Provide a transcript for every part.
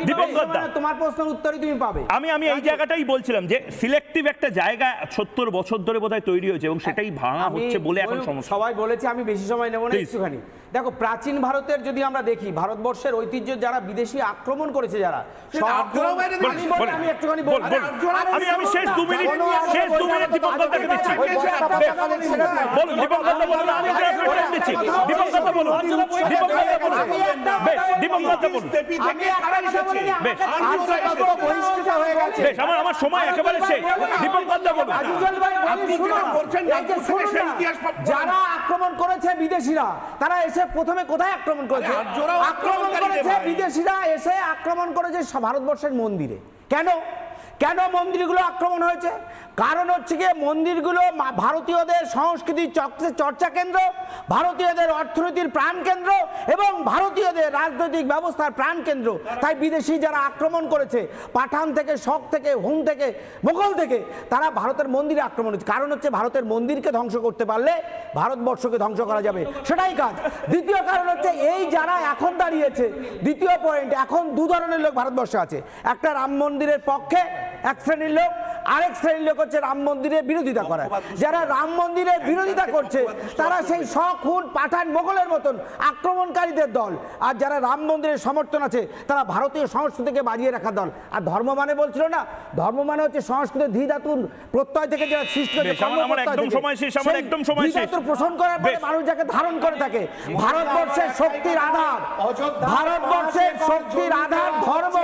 দীপক বেশি গদ্দা সময় না, তোমার প্রশ্নের উত্তরই তুমি পাবে। আমি আমি এই জায়গাটাই বলছিলাম যে সিলেক্টিভ একটা জায়গা সত্তর বছর ধরে বোধহয় তৈরি হয়েছে এবং সেটাই ভাঙা হচ্ছে বলে এখন সমস্যা। সবাই বলেছে আমি বেশি সময় নেব না একটুখানি। দেখো প্রাচীন ভারতের যদি আমরা দেখি ভারতবর্ষের ঐতিহ্য যারা বিদেশি আক্রমণ করেছে যারা আমি একটুখানি আমি- আমি শেষ দু মিনিট- শেষ দু মিনিট দীপক আগে দিচ্ছি। বলুন দীপক দত্তা বলুন আমি দিচ্ছি। দীপক দত্তা বলুন দীপক দত্তা বলুন। আমি একটা বেশ দীপক দত্তা বলুন। আমার আমার সময় একেবারে শেষ। দীপক যারা আক্রমণ করেছে বিদেশিরা তারা এসে প্রথমে কোথায় আক্রমণ করেছে? আক্রমণ করেছে বিদেশিরা এসে আক্রমণ করেছে ভারতবর্ষের মন্দিরে। কেন? কেন মন্দিরগুলো আক্রমণ হয়েছে? কারণ হচ্ছে গিয়ে মন্দিরগুলো ভারতীয়দের সংস্কৃতির চর্চা- কেন্দ্র, ভারতীয়দের অর্থনীতির প্রাণ কেন্দ্র এবং ভারতীয়দের রাজনৈতিক ব্যবস্থার প্রাণ কেন্দ্র। তাই বিদেশি যারা আক্রমণ করেছে, পাঠান থেকে, শক থেকে হুম থেকে মোগল থেকে, তারা ভারতের মন্দিরে আক্রমণ হচ্ছে কারণ হচ্ছে ভারতের মন্দিরকে ধ্বংস করতে পারলে ভারতবর্ষকে ধ্বংস করা যাবে। সেটাই কাজ। দ্বিতীয় কারণ হচ্ছে এই যারা এখন দাঁড়িয়েছে, দ্বিতীয় পয়েন্ট এখন দু ধরনের লোক ভারতবর্ষে আছে। একটা রাম মন্দিরের পক্ষে এক শ্রেণির লোক আরেক শ্রেণির লোক হচ্ছে রাম মন্দিরের বিরোধিতা করে। যারা রাম মন্দিরের বিরোধিতা করছে তারা সেই শখ খুন পাঠান মোগলের মতন আক্রমণকারীদের দল। আর যারা রাম মন্দিরের সমর্থন আছে তারা ভারতীয় সংস্কৃতিকে বাজিয়ে রাখার দল। আর ধর্ম মানে বলছিল না ধর্ম মানে হচ্ছে সংস্কৃত ধীধাতুর প্রত্যয় থেকে যারা সৃষ্টি পোষণ করার পরে মানুষ যাকে ধারণ করে থাকে ভারতবর্ষের শক্তির আধার। ভারতবর্ষের শক্তির আধার ধর্ম।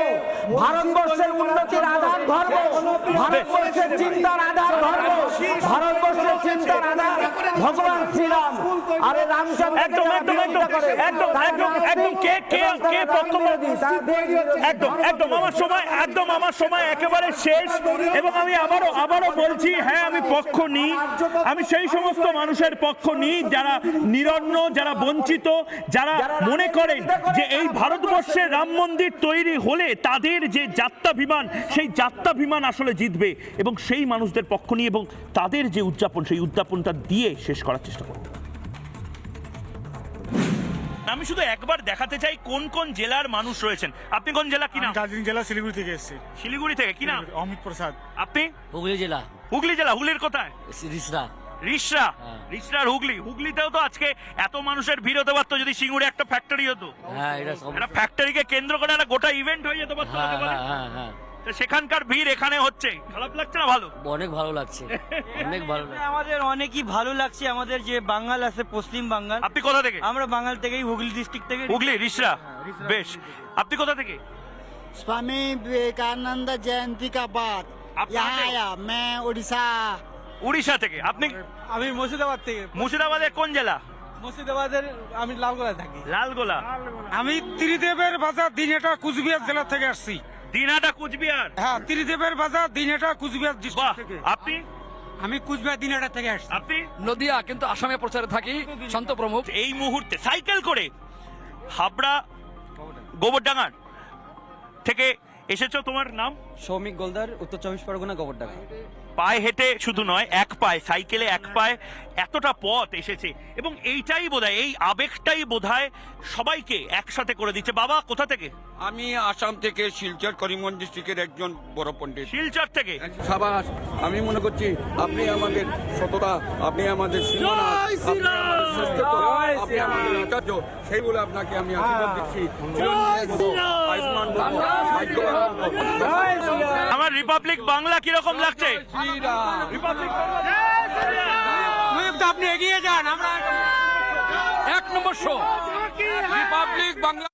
ভারতবর্ষের উন্নতির আধার ধর্ম। ভারতবর্ষের চিন্তার আধার ধর্ম। ভারতবর্ষের চিন্তার আধার। ভগবান শ্রীরাম। আরে রামচন্দ্র একদম, একদম, একদম, একদম, একদম, একদম, কে- কে- কে একদম একদম আমার সময় একদম আমার সময় একেবারে শেষ। এবং আমি আবারও আবারও বলছি হ্যাঁ আমি পক্ষ নিই আমি সেই সমস্ত মানুষের পক্ষ নিই যারা নিরন্ন যারা বঞ্চিত যারা মনে করেন যে এই ভারতবর্ষে রাম মন্দির তৈরি হলে তাদের যে যাত্রাভিমান সেই যাত্রাভিমান আসলে জিতবে। এবং সেই মানুষদের পক্ষ নিয়ে এবং তাদের যে উদযাপন সেই উদযাপনটা দিয়ে শেষ করার চেষ্টা করব। আমি শুধু একবার দেখাতে চাই কোন কোন জেলার মানুষ রয়েছেন। আপনি কোন জেলা? কি নাম? দার্জিলিং জেলা শিলিগুড়ি থেকে এসেছি। শিলিগুড়ি থেকে কি নাম? অমিত প্রসাদ। আপনি? হুগলি জেলা। হুগলি জেলা হুগলির কোথায়? রিসরা। রিসরা? হ্যাঁ। রিসরার হুগলি। হুগলিতেও তো আজকে এত মানুষের ভিড় হতে পারতো যদি সিঙ্গুরে একটা ফ্যাক্টরি হতো। হ্যাঁ এটা ফ্যাক্টরিকে কেন্দ্র করে একটা গোটা ইভেন্ট হয়ে যেতে পারতো হ্যাঁ হতে পারে। হ্যাঁ হ্যাঁ হ্যাঁ তো সেখানকার ভিড় এখানে হচ্ছে খারাপ লাগছে না ভালো অনেক ভালো লাগছে অনেক ভালো লাগছে আমাদের অনেকই ভালো লাগছে আমাদের যে বাঙাল আছে পশ্চিম বাঙ্গাল আপনি কোথা থেকে আমরা বাঙাল থেকেই হুগলি ডিস্ট্রিক্ট থেকে হুগলি রিসরা বেশ আপনি কোথা থেকে स्वामी विवेकानंद जयंती का बाद आप कहाँ यहाँ से हो? आया मैं उड़ीसा উড়িষ্যা থেকে আপনি আমি মুর্শিদাবাদ থেকে মুর্শিদাবাদের কোন জেলা মুর্শিদাবাদের আমি লালগোলা থাকি লালগোলা আমি ত্রিদেবের বাজার দিনহাটা কুচবিহার জেলা থেকে আসছি দিনহাটা কুচবিহার। হ্যাঁ ত্রিদেবের বাজার দিনহাটা কুচবিহার বাহ ডিস্ট্রিক্ট থেকে। আপনি? আমি কুচবিহার দিনহাটা থেকে আসছি। আপনি? নদিয়া কিন্তু আসামে প্রচারে থাকি সন্ত প্রমুখ। এই মুহূর্তে সাইকেল করে হাবড়া গোবরডাঙ্গার থেকে এসেছ তোমার নাম? সৌমিক গোলদার উত্তর চব্বিশ পরগনা গোবরডাঙ্গা। পায়ে হেঁটে শুধু নয় এক পায়ে সাইকেলে এক পায়ে এতটা পথ এসেছে। এবং এইটাই বোধহয় এই আবেগটাই বোধহয় সবাইকে একসাথে করে দিচ্ছে। বাবা কোথা থেকে? আমি আসাম থেকে শিলচর করিমগঞ্জ ডিস্ট্রিক্টের একজন বড় পণ্ডিত। শিলচর থেকে? সাবাস আমি মনে করছি আপনি আমাদের সততা আপনি আমাদের সীমানা, আপনি আপনি আমাদের আচার্য। সেইগুলো আপনাকে আমি আশীর্বাদ দিচ্ছি। আমার রিপাবলিক বাংলা কীরকম লাগছে? আপনি এগিয়ে যান আমরা এক নম্বর শো রিপাবলিক বাংলা